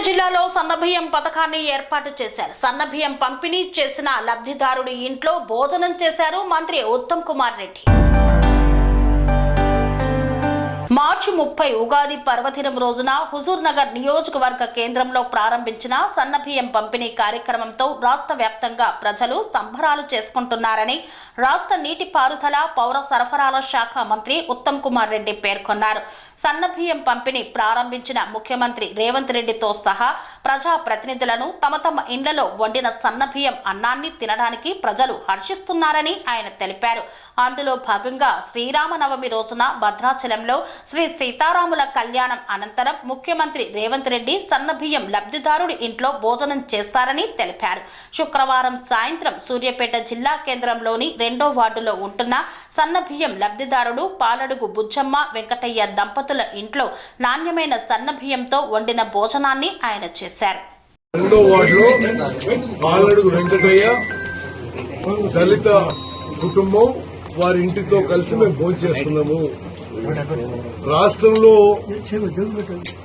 సూర్యాపేట జిల్లాలో సన్నబియ్యం పథకాన్ని ఏర్పాటు చేశారు. సన్నబియ్యం పంపిణీ చేసిన లబ్ధిదారుడి ఇంట్లో భోజనం చేశారు మంత్రి ఉత్తమ్ కుమార్ రెడ్డి. మార్చి ముప్పై ఉగాది పర్వదినం రోజున హుజూర్ నగర్ నియోజకవర్గ కేంద్రంలో ప్రారంభించిన సన్నబియ్యం పంపిణీ కార్యక్రమంతో రాష్ట్ర వ్యాప్తంగా ప్రజలు సంబరాలు చేసుకుంటున్నారని రాష్ట్ర నీటిపారుదల పౌర సరఫరాల శాఖ మంత్రి ఉత్తమ్ కుమార్ రెడ్డి పేర్కొన్నారు. సన్నబియ్యం పంపిణీ ప్రారంభించిన ముఖ్యమంత్రి రేవంత్ రెడ్డితో సహా ప్రజా ప్రతినిధులను తమ తమ ఇండ్లలో వండిన సన్నబియ్యం అన్నాన్ని తినడానికి ప్రజలు హర్షిస్తున్నారని ఆయన తెలిపారు. అందులో భాగంగా శ్రీరామనవమి రోజున భద్రాచలంలో శ్రీ సీతారాముల కళ్యాణం అనంతరం ముఖ్యమంత్రి రేవంత్ రెడ్డి సన్నబియ్యం లబ్ధిదారుడి ఇంట్లో భోజనం చేస్తారని తెలిపారు. శుక్రవారం సాయంత్రం సూర్యాపేట జిల్లా కేంద్రంలోని రెండో వార్డులో ఉంటున్న సన్నబియ్యం లబ్ధిదారుడు పాలడుగు బుజ్జమ్మ వెంకటయ్య దంపతులు ఇంట్లో నాణ్యమైన సన్నబియ్యంతో వండిన భోజనాన్ని ఆయన చేశారు. రెండో వార్డులో పాలడుగు వెంకటయ్య దళిత కుటుంబం వారి ఇంటితో కలిసి మేము భోజనం చేస్తున్నాము. రాష్ట్రంలో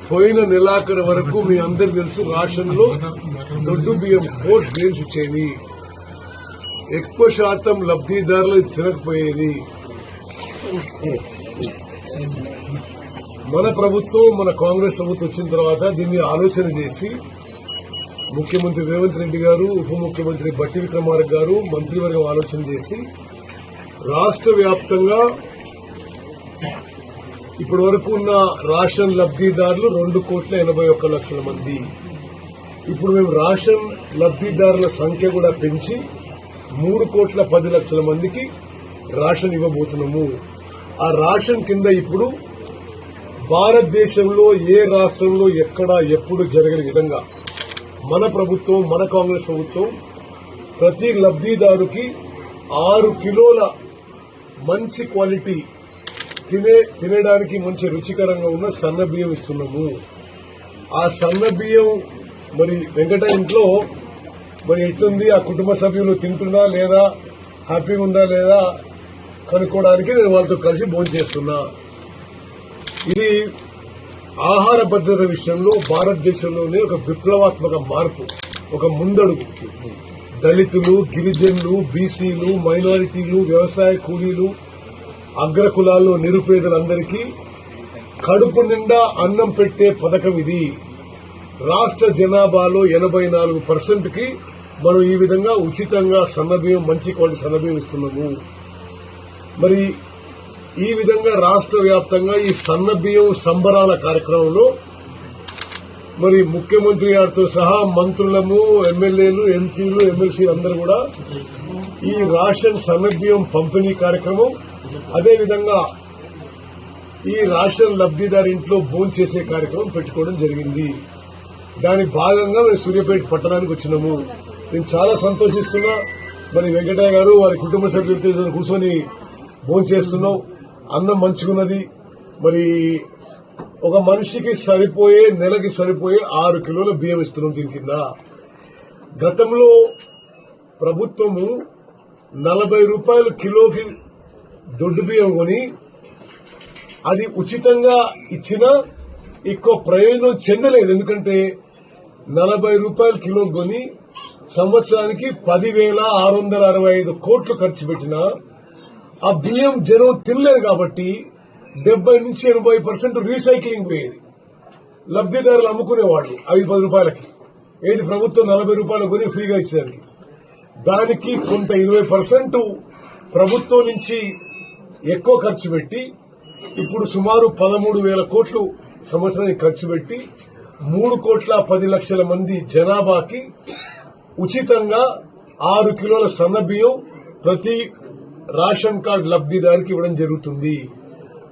పోయిన నెలాఖరు వరకు మీ అందరు తెలుసు రాష్ట్రంలో దొడ్డు బియ్యం కోర్టు గేమ్స్ ఇచ్చేది ఎక్కువ శాతం లబ్ధిదారులు తినకపోయేది. మన ప్రభుత్వం మన కాంగ్రెస్ ప్రభుత్వం వచ్చిన తర్వాత దీన్ని ఆలోచన చేసి ముఖ్యమంత్రి రేవంత్ రెడ్డి గారు ఉప ముఖ్యమంత్రి బట్టి విక్రమార్క గారు మంత్రివర్గం ఆలోచన చేసి రాష్ట్ర వ్యాప్తంగా ఇప్పటి వరకు ఉన్న రాషన్ లబ్దిదారులు రెండు కోట్ల ఎనభై ఒక్క లక్షల మంది. ఇప్పుడు మేము రాషన్ లబ్దిదారుల సంఖ్య కూడా పెంచి మూడు కోట్ల పది లక్షల మందికి రాషన్ ఇవ్వబోతున్నాము. ఆ రాషన్ కింద ఇప్పుడు భారతదేశంలో ఏ రాష్ట్రంలో ఎక్కడ ఎప్పుడు జరగని విధంగా మన ప్రభుత్వం మన కాంగ్రెస్ ప్రభుత్వం ప్రతి లబ్దిదారుకి ఆరు కిలోల మంచి క్వాలిటీ తినే తినడానికి మంచి రుచికరంగా ఉన్న సన్న బియ్యం ఇస్తున్నాము. ఆ సన్న బియ్యం మరి వెంకట ఇంట్లో మరి ఎట్లుంది? ఆ కుటుంబ సభ్యులు తింటున్నా లేదా? హ్యాపీగా ఉందా లేదా? కనుక్కోవడానికి నేను వాళ్ళతో కలిసి భోజనం చేస్తున్నా. ఇది ఆహార భద్రత విషయంలో భారతదేశంలోనే ఒక విప్లవాత్మక మార్పు ఒక ముందడుగు. దళితులు గిరిజనులు బీసీలు మైనారిటీలు వ్యవసాయ కూలీలు అగ్రకులాల్లో నిరుపేదలందరికీ కడుపు నిండా అన్నం పెట్టే పథకం ఇది. రాష్ట్ర జనాభాలో ఎనబై నాలుగు పర్సెంట్కి మనం ఈ విధంగా ఉచితంగా సన్నబియ్యం మంచి క్వాలిటీ సన్నబియ్యం ఇస్తున్నాము. మరి ఈ విధంగా రాష్ట్ర వ్యాప్తంగా ఈ సన్న బియ్యం సంబరాల కార్యక్రమంలో మరి ముఖ్యమంత్రి గారితో సహా మంత్రులము ఎమ్మెల్యేలు ఎంపీలు ఎమ్మెల్సీలు అందరూ కూడా ఈ రాషన్ సన్నబియ్యం పంపిణీ కార్యక్రమం అదేవిధంగా ఈ రాషన్ లబ్దిదారి ఇంట్లో భోజనం చేసే కార్యక్రమం పెట్టుకోవడం జరిగింది. దాని భాగంగా మేము సూర్యాపేట పట్టణానికి వచ్చినాము. నేను చాలా సంతోషిస్తున్నా. మరి వెంకటయ్య గారు వారి కుటుంబ సభ్యులతో కూర్చొని భోజనం చేస్తున్నాం. అన్నం మంచుకున్నది మరి ఒక మనిషికి సరిపోయే నెలకి సరిపోయే ఆరు కిలోల బియ్యం ఇస్తున్నాం దీని కింద. గతంలో ప్రభుత్వము నలభై రూపాయలు కిలోకి దొడ్డు బియ్యం కొని అది ఉచితంగా ఇచ్చినా ఎక్కువ ప్రయోజనం చెందలేదు. ఎందుకంటే నలభై రూపాయలు కిలో కొని సంవత్సరానికి పదివేల ఆరు వందల అరవై ఐదు కోట్లు ఖర్చు పెట్టినా ఆ బియ్యం జనం తినలేదు కాబట్టి డెబ్బై నుంచి ఎనభై పర్సెంట్ రీసైక్లింగ్ పోయేది. లబ్దిదారులు అమ్ముకునేవాళ్ళు ఐదు పది రూపాయలకి. ఏది ప్రభుత్వం నలభై రూపాయలు కొని ఫ్రీగా ఇచ్చేదానికి దానికి కొంత ఇరవై పర్సెంట్ ప్రభుత్వం నుంచి ఎక్కువ ఖర్చు పెట్టి ఇప్పుడు సుమారు పదమూడు వేల కోట్లు సంవత్సరానికి ఖర్చు పెట్టి మూడు కోట్ల పది లక్షల మంది జనాభాకి ఉచితంగా ఆరు కిలోల సన్న బియ్యం ప్రతి రేషన్ కార్డు లబ్దిదారికి ఇవ్వడం జరుగుతుంది.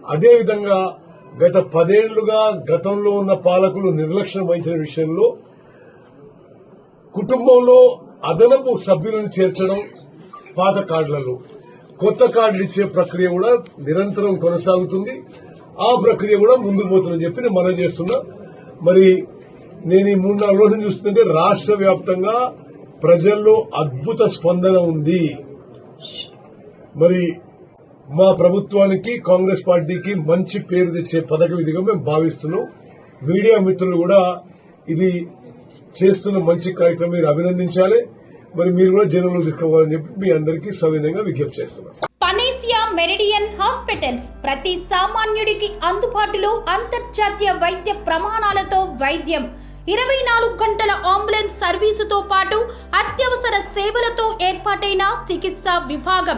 అదేవిధంగా గత పదేళ్ళుగా గతంలో ఉన్న పాలకులు నిర్లక్ష్యం వహించిన విషయంలో కుటుంబంలో అదనపు సభ్యులను చేర్చడం పాత కార్డులలో. కొత్త కార్డులు ఇచ్చే ప్రక్రియ కూడా నిరంతరం కొనసాగుతుంది. ఆ ప్రక్రియ కూడా ముందు పోతుందని చెప్పి నేను మనం చేస్తున్నా. మరి నేను ఈ మూడు నాలుగు రోజులు చూస్తుంటే రాష్ట్ర వ్యాప్తంగా ప్రజల్లో అద్భుత స్పందన ఉంది. మరి మా ప్రభుత్వానికి కాంగ్రెస్ పార్టీకి మంచి పేరు తెచ్చే పథకం ఇదిగా మేము భావిస్తున్నాం. మీడియా మిత్రులు కూడా ఇది చేస్తున్న మంచి కార్యక్రమం మీరు అభినందించాలి. మరి మీరు కూడా జనంలో తీసుకోవాలని చెప్పి మీ అందరికీ సవినయంగా విజ్ఞప్తి చేస్తున్నాం. పనేసియా మెరిడియన్ హాస్పిటల్స్ ప్రతి సామాన్యుడికి అందుబాటులో అంతర్జాతీయ వైద్య ప్రమాణాలతో వైద్యం. ఇరవై నాలుగు గంటల అంబులెన్స్ సర్వీసుతో పాటు అత్యవసర సేవలతో ఏర్పాటైన చికిత్సా విభాగం.